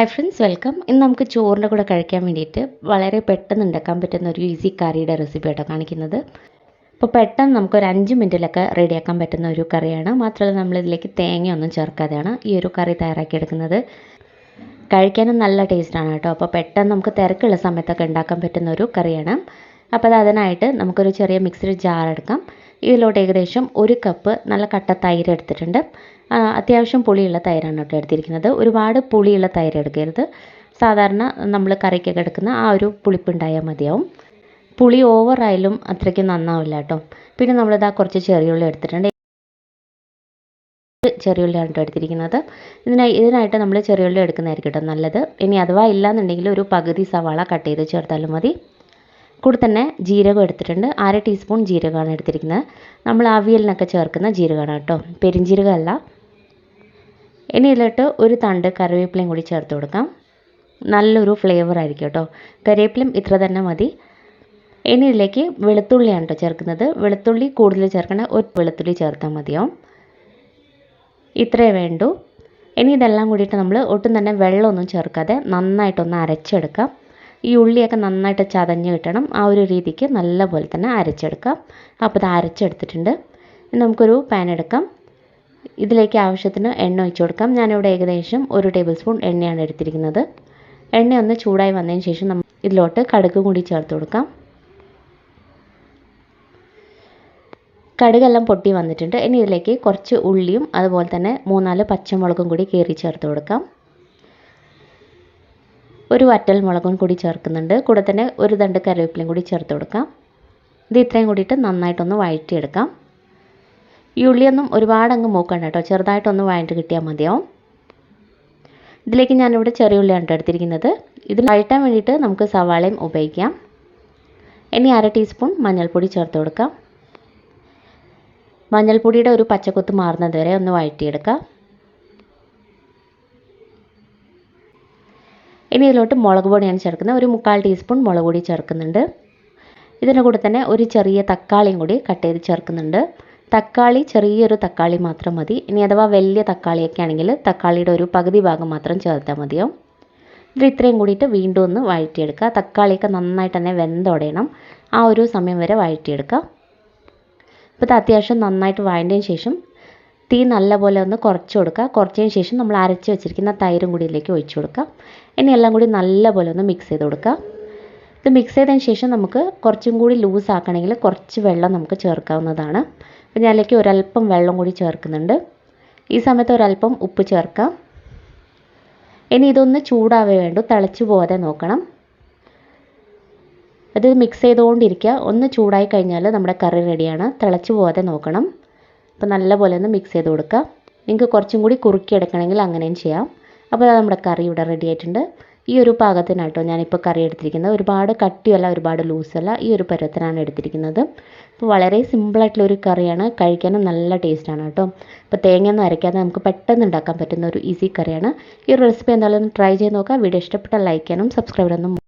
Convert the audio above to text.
Hi friends welcome ഇന്ന് നമുക്ക് ചോറിന്റെ കൂടെ കഴിക്കാൻ വേണ്ടിയിട്ട് വളരെ പെട്ടെന്ന് ഉണ്ടാക്കാൻ പറ്റുന്ന ഒരു ഈസി കറിയുടെ റെസിപ്പി ആട്ടോ കാണിക്കുന്നത്. അപ്പോൾ പെട്ടെന്ന് നമുക്ക് ഒരു അഞ്ച് മിനിറ്റിലൊക്കെ റെഡിയാക്കാൻ പറ്റുന്ന ഒരു കറിയാണ്. മാത്രമല്ല നമ്മളിതിലേക്ക് തേങ്ങയൊന്നും ചേർക്കാതെയാണ് ഈ ഒരു കറി തയ്യാറാക്കിയെടുക്കുന്നത്. കഴിക്കാനും നല്ല ടേസ്റ്റാണ് കേട്ടോ. അപ്പോൾ പെട്ടെന്ന് നമുക്ക് തിരക്കുള്ള സമയത്തൊക്കെ ഉണ്ടാക്കാൻ പറ്റുന്ന ഒരു കറിയാണ്. അപ്പോൾ അത് അതിനായിട്ട് നമുക്കൊരു ചെറിയ മിക്സഡ് ജാർ എടുക്കാം. ഇതിലോട്ട് ഏകദേശം ഒരു കപ്പ് നല്ല കട്ട തൈര് എടുത്തിട്ടുണ്ട്. അത്യാവശ്യം പുളിയുള്ള തൈരാണ് കേട്ടോ എടുത്തിരിക്കുന്നത്. ഒരുപാട് പുളിയുള്ള തൈര് എടുക്കരുത്. സാധാരണ നമ്മൾ കറിക്കൊക്കെ എടുക്കുന്ന ആ ഒരു പുളിപ്പുണ്ടായാൽ മതിയാവും. പുളി ഓവറായാലും അത്രയ്ക്ക് നന്നാവില്ല കേട്ടോ. പിന്നെ നമ്മളിതാ കുറച്ച് ചെറിയുള്ളി എടുത്തിട്ടുണ്ട്. ചെറിയുള്ളിയാണ് കേട്ടോ എടുത്തിരിക്കുന്നത്. ഇതിനായി ഇതിനായിട്ട് നമ്മൾ ചെറിയുള്ളി എടുക്കുന്നതായിരിക്കും കേട്ടോ നല്ലത്. ഇനി അഥവാ ഇല്ലാന്നുണ്ടെങ്കിൽ ഒരു പകുതി സവാള കട്ട് ചെയ്ത് ചേർത്താലും മതി. കൂടെ തന്നെ ജീരകം എടുത്തിട്ടുണ്ട്. അര ടീസ്പൂൺ ജീരകമാണ് എടുത്തിരിക്കുന്നത്. നമ്മൾ അവിയലിനൊക്കെ ചേർക്കുന്ന ജീരകമാണ് കേട്ടോ. പെരിഞ്ജീരകമല്ല ഇനി ഇതിലോട്ട് ഒരു തണ്ട് കറിവേപ്പിലയും കൂടി ചേർത്ത് കൊടുക്കാം. നല്ലൊരു ഫ്ലേവർ ആയിരിക്കും കേട്ടോ. കറിവേപ്പിലയും ഇത്ര തന്നെ മതി. ഇനി ഇതിലേക്ക് വെളുത്തുള്ളിയാണ് കേട്ടോ ചേർക്കുന്നത്. വെളുത്തുള്ളി കൂടുതൽ ചേർക്കണ ഒരു വെളുത്തുള്ളി ചേർത്താൽ മതിയാവും. ഇത്രയേ വേണ്ടൂ. ഇനി ഇതെല്ലാം കൂടിയിട്ട് നമ്മൾ ഒട്ടും തന്നെ വെള്ളമൊന്നും ചേർക്കാതെ നന്നായിട്ടൊന്ന് അരച്ചെടുക്കാം. ഈ ഉള്ളിയൊക്കെ നന്നായിട്ട് ചതഞ്ഞ് കിട്ടണം. ആ ഒരു രീതിക്ക് നല്ല പോലെ തന്നെ അരച്ചെടുക്കാം. അപ്പോൾ ഇത് അരച്ചെടുത്തിട്ടുണ്ട്. നമുക്കൊരു പാൻ എടുക്കാം. ഇതിലേക്ക് ആവശ്യത്തിന് എണ്ണ ഒഴിച്ചു കൊടുക്കാം. ഞാനിവിടെ ഏകദേശം ഒരു ടേബിൾ സ്പൂൺ എണ്ണയാണ് എടുത്തിരിക്കുന്നത്. എണ്ണ ഒന്ന് ചൂടായി വന്നതിന് ശേഷം നമ്മൾ ഇതിലോട്ട് കടുക് കൂടി ചേർത്ത് കൊടുക്കാം. കടുകെല്ലാം പൊട്ടി വന്നിട്ടുണ്ട്. ഇനി ഇതിലേക്ക് കുറച്ച് ഉള്ളിയും അതുപോലെ തന്നെ മൂന്നാൽ പച്ചമുളകും കൂടി കീറി ചേർത്ത് കൊടുക്കാം. ഒരു വറ്റൽ മുളകും കൂടി ചേർക്കുന്നുണ്ട്. കൂടെ തന്നെ ഒരു തണ്ട് കറിവേപ്പിലയും കൂടി ചേർത്ത് കൊടുക്കാം. ഇത് ഇത്രയും കൂടിയിട്ട് നന്നായിട്ടൊന്ന് വഴറ്റിയെടുക്കാം. ഈ ഉള്ളിയൊന്നും ഒരുപാട് അങ്ങ് മൂക്കണ്ട കേട്ടോ. ചെറുതായിട്ടൊന്ന് വഴറ്റി കിട്ടിയാൽ മതിയാവും. ഇതിലേക്ക് ഞാനിവിടെ ചെറിയ ഉള്ളിയാണ് എടുത്തിരിക്കുന്നത്. ഇത് വഴറ്റാൻ വേണ്ടിയിട്ട് നമുക്ക് സവാളയും ഉപയോഗിക്കാം. ഇനി അര ടീസ്പൂൺ മഞ്ഞൾപ്പൊടി ചേർത്ത് കൊടുക്കാം. മഞ്ഞൾപ്പൊടിയുടെ ഒരു പച്ചക്കൊത്ത് മാറുന്നത് വരെ ഒന്ന് വഴറ്റിയെടുക്കാം. ഇനി ഇതിലോട്ട് മുളക് പൊടിയാണ് ചേർക്കുന്നത്. ഒരു മുക്കാൽ ടീസ്പൂൺ മുളക് പൊടി ചേർക്കുന്നുണ്ട്. ഇതിന്റെ കൂടെ തന്നെ ഒരു ചെറിയ തക്കാളിയും കൂടി കട്ട് ചെയ്ത് ചേർക്കുന്നുണ്ട്. തക്കാളി ചെറിയൊരു തക്കാളി മാത്രം മതി. ഇനി അഥവാ വലിയ തക്കാളിയൊക്കെ ആണെങ്കിൽ തക്കാളിയുടെ ഒരു പകുതി ഭാഗം മാത്രം ചേർത്താൽ മതിയാവും. ഇത് ഇത്രയും കൂടിയിട്ട് വീണ്ടും ഒന്ന് വഴറ്റിയെടുക്കുക. തക്കാളിയൊക്കെ നന്നായിട്ട് തന്നെ വെന്തോടയണം ആ ഒരു സമയം വരെ വഴറ്റിയെടുക്കുക. അപ്പോൾ അത്യാവശ്യം നന്നായിട്ട് വഴണ്ടതിന് ശേഷം തീ നല്ലപോലെ ഒന്ന് കുറച്ച് കൊടുക്കുക. കുറച്ചതിന് ശേഷം നമ്മൾ അരച്ച് വെച്ചിരിക്കുന്ന തൈരും കൂടി ഇതിലേക്ക് ഒഴിച്ചു കൊടുക്കുക. ഇനി എല്ലാം കൂടി നല്ലപോലെ ഒന്ന് മിക്സ് ചെയ്ത് കൊടുക്കുക. ഇത് മിക്സ് ചെയ്തതിന് ശേഷം നമുക്ക് കുറച്ചും കൂടി ലൂസ് ആക്കണമെങ്കിൽ കുറച്ച് വെള്ളം നമുക്ക് ചേർക്കാവുന്നതാണ്. അപ്പോൾ ഞാൻ അതിലേക്ക് ഒരല്പം വെള്ളം കൂടി ചേർക്കുന്നുണ്ട്. ഈ സമയത്ത് ഒരല്പം ഉപ്പ് ചേർക്കാം ഇനി ഇതൊന്ന് ചൂടാവേ വേണ്ടു. തിളച്ചു പോകാതെ നോക്കണം. അത് മിക്സ് ചെയ്തുകൊണ്ടിരിക്കുക. ഒന്ന് ചൂടായി കഴിഞ്ഞാൽ നമ്മുടെ കറി റെഡിയാണ് തിളച്ചു പോകാതെ നോക്കണം. അപ്പോൾ നല്ലപോലെ ഒന്ന് മിക്സ് ചെയ്ത് കൊടുക്കുക. നിങ്ങൾക്ക് കുറച്ചും കൂടി കുറുക്കി എടുക്കണമെങ്കിൽ അങ്ങനെയും ചെയ്യാം. അപ്പോൾ നമ്മുടെ കറി ഇവിടെ റെഡി ആയിട്ടുണ്ട്. ഈ ഒരു പാകത്തിനായിട്ടോ ഞാനിപ്പോൾ കറി എടുത്തിരിക്കുന്നത്. ഒരുപാട് കട്ടിയല്ല ഒരുപാട് ലൂസല്ല ഈ ഒരു പരുവത്തിനാണ് എടുത്തിരിക്കുന്നത്. അപ്പോൾ വളരെ സിമ്പിളായിട്ടുള്ള ഒരു കറിയാണ്. കഴിക്കാനും നല്ല ടേസ്റ്റാണ് കേട്ടോ. അപ്പോൾ തേങ്ങയൊന്നും അരയ്ക്കാതെ നമുക്ക് പെട്ടെന്ന് ഉണ്ടാക്കാൻ പറ്റുന്ന ഒരു ഈസി കറിയാണ്. ഈ റെസിപ്പി എന്തായാലും ട്രൈ ചെയ്ത് നോക്കാം വീഡിയോ ഇഷ്ടപ്പെട്ടാൽ ലൈക്ക് ചെയ്യാനും സബ്സ്ക്രൈബ് ചെയ്യാനും